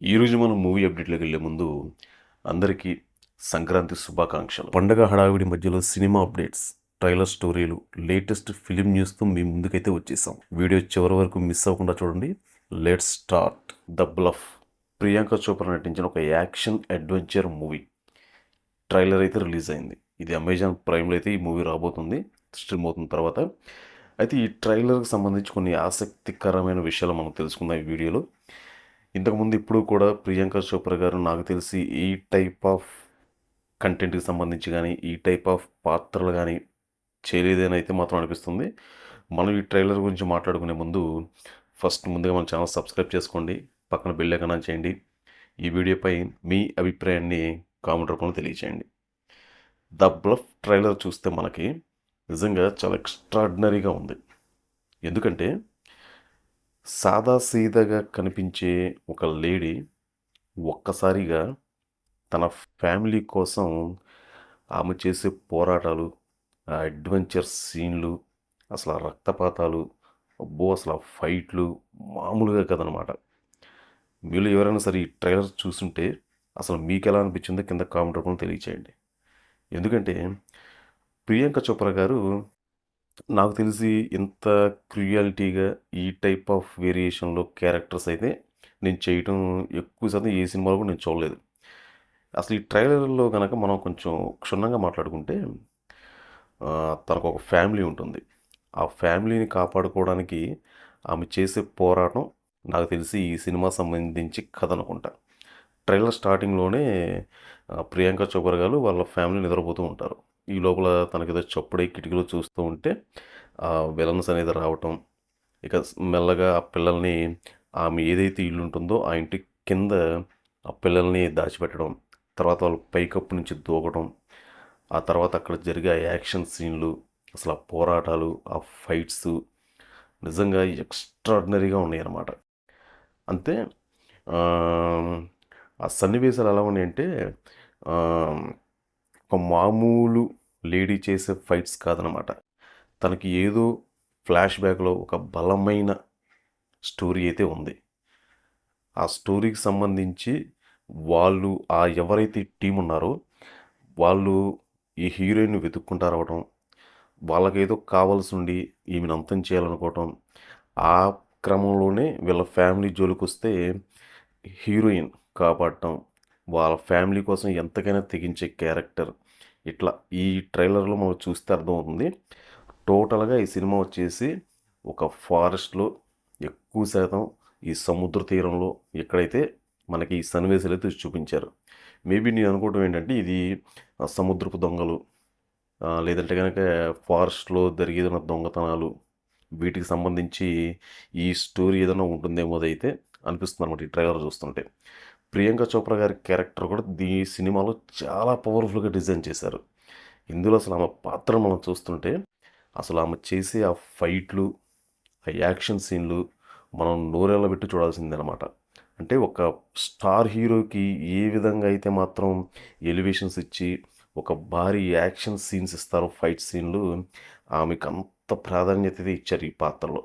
ఈరోజు మనం మూవీ అప్డేట్లోకి వెళ్ళే ముందు అందరికీ సంక్రాంతి శుభాకాంక్షలు. పండగ హడావిడి మధ్యలో సినిమా అప్డేట్స్ ట్రైలర్ స్టోరీలు లేటెస్ట్ ఫిలిం న్యూస్తో మీ ముందుకైతే వచ్చేసాం. వీడియో చివరి వరకు మిస్ అవ్వకుండా చూడండి. Let start the bluff Priyanka Chopra నటించిన ఒక యాక్షన్ అడ్వెంచర్ మూవీ ట్రైలర్ అయితే రిలీజ్ అయింది. ఇది అమెజాన్ ప్రైమ్లో అయితే ఈ మూవీ రాబోతుంది స్ట్రీమ్ అవుతున్న తర్వాత. అయితే ఈ ట్రైలర్కి సంబంధించి కొన్ని ఆసక్తికరమైన విషయాలు మనం తెలుసుకుందాం ఈ వీడియోలో ఇంతకుముందు ఇప్పుడు కూడా ప్రియాంక చోప్రా గారు నాకు తెలిసి ఈ టైప్ ఆఫ్ కంటెంట్కి సంబంధించి కానీ ఈ టైప్ ఆఫ్ పాత్రలు కానీ చేయలేదని అయితే మాత్రం అనిపిస్తుంది. మనం ఈ ట్రైలర్ గురించి మాట్లాడుకునే ముందు ఫస్ట్ ముందుగా మన ఛానల్ సబ్స్క్రైబ్ చేసుకోండి. పక్కన బెల్ ఐకాన్ చేయండి. ఈ వీడియోపై మీ అభిప్రాయాన్ని కామెంట్ రూపంలో తెలియచేయండి. ద బ్లఫ్ ట్రైలర్ చూస్తే మనకి నిజంగా చాలా ఎక్స్ట్రాడినరీగా ఉంది. ఎందుకంటే సాదాసీదాగా కనిపించే ఒక లేడీ ఒక్కసారిగా తన ఫ్యామిలీ కోసం ఆమె చేసే పోరాటాలు ఆ అడ్వెంచర్ సీన్లు అసలు ఆ రక్తపాతాలు అబ్బో! అసలు ఆ ఫైట్లు మామూలుగా కదనమాట మీలో ఎవరైనా సరే ఈ ట్రైలర్ చూస్తుంటే అసలు మీకు ఎలా అనిపించిందో కింద కామెంట్ రూపంలో తెలియచేయండి. ఎందుకంటే ప్రియాంక చోప్రా గారు నాకు తెలిసి ఇంత క్రియాలిటీగా ఈ టైప్ ఆఫ్ వేరియేషన్లో క్యారెక్టర్స్ అయితే నేను చేయటం ఎక్కువ శాతం ఏ సినిమాలో కూడా నేను చూడలేదు. అసలు ఈ ట్రైలర్లో కనుక మనం కొంచెం క్షుణ్ణంగా మాట్లాడుకుంటే తనకు ఒక ఫ్యామిలీ ఉంటుంది. ఆ ఫ్యామిలీని కాపాడుకోవడానికి ఆమె చేసే పోరాటం నాకు తెలిసి ఈ సినిమా సంబంధించి కథ అనుకుంటా. ట్రైలర్ స్టార్టింగ్లోనే ప్రియాంక చోప్రా గారు వాళ్ళ ఫ్యామిలీ నిద్రపోతూ ఉంటారు. ఈ లోపల తనకి ఏదో చప్పుడై కిటికీలో చూస్తూ ఉంటే ఆ విలన్స్ అనేది రావటం ఇక మెల్లగా ఆ పిల్లల్ని ఆమె ఏదైతే ఇల్లు ఉంటుందో ఆ ఇంటి కింద ఆ పిల్లల్ని దాచిపెట్టడం తర్వాత వాళ్ళు పైకప్పు నుంచి దూకడం ఆ తర్వాత అక్కడ జరిగే ఆ యాక్షన్ సీన్లు అసలు ఆ పోరాటాలు ఆ ఫైట్స్ నిజంగా ఎక్స్ట్రాడినరీగా ఉన్నాయి అన్నమాట అంతే ఆ, సన్నివేశాలు ఎలా ఉన్నాయంటే ఒక మామూలు లేడీ చేసే ఫైట్స్ కాదనమాట. తనకి ఏదో ఫ్లాష్ బ్యాక్లో ఒక బలమైన స్టోరీ అయితే ఉంది. ఆ స్టోరీకి సంబంధించి వాళ్ళు ఆ ఎవరైతే టీం ఉన్నారో వాళ్ళు ఈ హీరోయిన్ వెతుక్కుంటూ రావడం వాళ్ళకేదో కావాల్సి ఉండి ఈమెను అంతం చేయాలనుకోవటం ఆ క్రమంలోనే వీళ్ళ ఫ్యామిలీ జోలికి వస్తే హీరోయిన్ కాపాడటం వాళ్ళ ఫ్యామిలీ కోసం ఎంతకైనా తెగించే క్యారెక్టర్ ఇట్లా ఈ ట్రైలర్లో మనం చూస్తే అర్థమవుతుంది. టోటల్గా ఈ సినిమా వచ్చేసి ఒక ఫారెస్ట్లో ఎక్కువ శాతం ఈ సముద్ర తీరంలో ఎక్కడైతే మనకి ఈ సన్నివేశాలు అయితే చూపించారు. మేబీ నేను అనుకోవడం ఏంటంటే ఇది సముద్రపు దొంగలు లేదంటే కనుక ఫారెస్ట్లో జరిగేదన్న దొంగతనాలు వీటికి సంబంధించి ఈ స్టోరీ ఏదైనా ఉంటుందేమో అయితే అనిపిస్తుంది అనమాట ఈ ట్రైలర్ చూస్తుంటే. ప్రియాంక చోప్రా గారి క్యారెక్టర్ కూడా ఈ సినిమాలో చాలా పవర్ఫుల్గా డిజైన్ చేశారు. ఇందులో అసలు ఆమె పాత్ర మనం చూస్తుంటే అసలు ఆమె చేసే ఆ ఫైట్లు ఆ యాక్షన్ సీన్లు మనం నోరెళ్ళ పెట్టి చూడాల్సిందే అనమాట అంటే ఒక స్టార్ హీరోకి ఏ విధంగా అయితే మాత్రం ఎలివేషన్స్ ఇచ్చి ఒక భారీ యాక్షన్ సీన్స్ ఇస్తారో ఫైట్ సీన్లు ఆమెకు అంత ప్రాధాన్యత అయితే ఇచ్చారు ఈ పాత్రలో.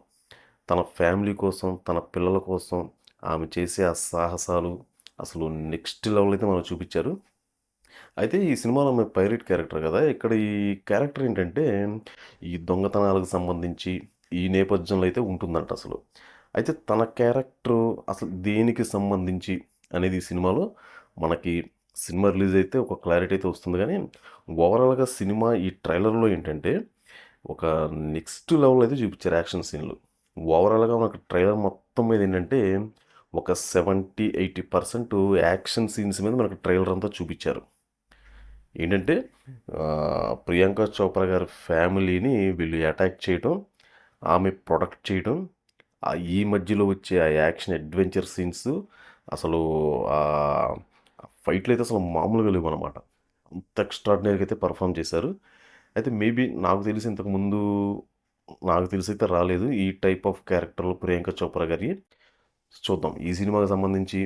తన ఫ్యామిలీ కోసం తన పిల్లల కోసం ఆమె చేసే ఆ సాహసాలు అసలు నెక్స్ట్ లెవెల్ అయితే మనం చూపించారు. అయితే ఈ సినిమాలో ఆమె పైరేట్ క్యారెక్టర్ కదా ఇక్కడ ఈ క్యారెక్టర్ ఏంటంటే ఈ దొంగతనాలకు సంబంధించి ఈ నేపథ్యంలో అయితే ఉంటుందంట అసలు. అయితే తన క్యారెక్టర్ అసలు దేనికి సంబంధించి అనేది ఈ సినిమాలో మనకి సినిమా రిలీజ్ అయితే ఒక క్లారిటీ అయితే వస్తుంది. కానీ ఓవరాల్గా సినిమా ఈ ట్రైలర్లో ఏంటంటే ఒక నెక్స్ట్ లెవెల్ అయితే చూపించారు యాక్షన్ సీన్లు. ఓవరాల్గా మనకు ట్రైలర్ మొత్తం మీద ఏంటంటే ఒక seventy eighty percent action scenes మీద మనకు ట్రైలర్ అంతా చూపించారు. ఏంటంటే ప్రియాంక చోప్రా గారి ఫ్యామిలీని వీళ్ళు అటాక్ చేయడం ఆమె ప్రొడక్ట్ చేయడం ఈ మధ్యలో వచ్చే ఆ యాక్షన్ అడ్వెంచర్ సీన్స్ అసలు ఫైట్లు అయితే అసలు మామూలుగా లేవు అనమాట అంత ఎక్స్ట్రాడినరీగా అయితే పర్ఫామ్ చేశారు. అయితే మేబీ నాకు తెలిసి ఇంతకుముందు నాకు తెలిసి అయితే రాలేదు ఈ టైప్ ఆఫ్ క్యారెక్టర్లు ప్రియాంక చోప్రా గారి. చూద్దాం. ఈ సినిమాకి సంబంధించి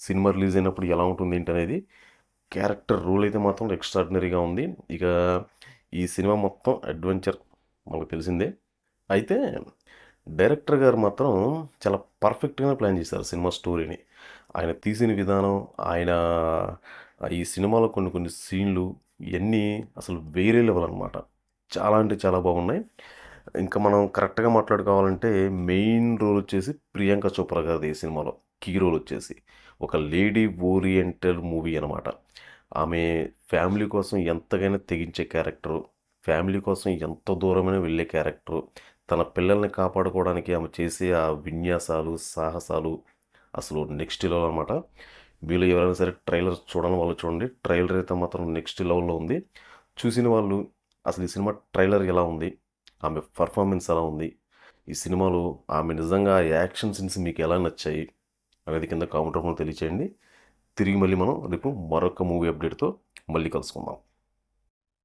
సినిమా రిలీజ్ అయినప్పుడు ఎలా ఉంటుంది ఏంటి అనేది క్యారెక్టర్ రోల్ అయితే మాత్రం ఎక్స్ట్రాడినరీగా ఉంది. ఇక ఈ సినిమా మొత్తం అడ్వెంచర్ మనకు తెలిసిందే. అయితే డైరెక్టర్ గారు మాత్రం చాలా పర్ఫెక్ట్గానే ప్లాన్ చేశారు సినిమా స్టోరీని. ఆయన తీసిన విధానం ఆయన ఈ సినిమాలో కొన్ని కొన్ని సీన్లు ఇవన్నీ అసలు వేరే లెవెల్ అనమాట చాలా అంటే చాలా బాగున్నాయి. ఇంకా మనం కరెక్ట్గా మాట్లాడుకోవాలంటే మెయిన్ రోల్ వచ్చేసి ప్రియాంక చోప్రా గారిది ఈ సినిమాలో. కీ రోల్ వచ్చేసి ఒక లేడీ ఓరియంటెడ్ మూవీ అనమాట. ఆమె ఫ్యామిలీ కోసం ఎంతగానో తెగించే క్యారెక్టరు ఫ్యామిలీ కోసం ఎంత దూరమైన వెళ్ళే క్యారెక్టరు తన పిల్లల్ని కాపాడుకోవడానికి ఆమె చేసే ఆ విన్యాసాలు సాహసాలు అసలు నెక్స్ట్ లెవెల్ అనమాట. వీళ్ళు ఎవరైనా సరే ట్రైలర్ చూడని వాళ్ళు చూడండి. ట్రైలర్ అయితే మాత్రం నెక్స్ట్ లెవెల్లో ఉంది. చూసిన వాళ్ళు అసలు ఈ సినిమా ట్రైలర్ ఎలా ఉంది? ఆమె పర్ఫార్మెన్స్ ఎలా ఉంది? ఈ సినిమాలో ఆమె నిజంగా యాక్షన్ సీన్స్ మీకు ఎలా నచ్చాయి? అనేది కింద కామెంట్ రూపంలో తెలియచేయండి. తిరిగి మళ్ళీ మనం రేపు మరొక మూవీ అప్డేట్తో మళ్ళీ కలుసుకుందాం.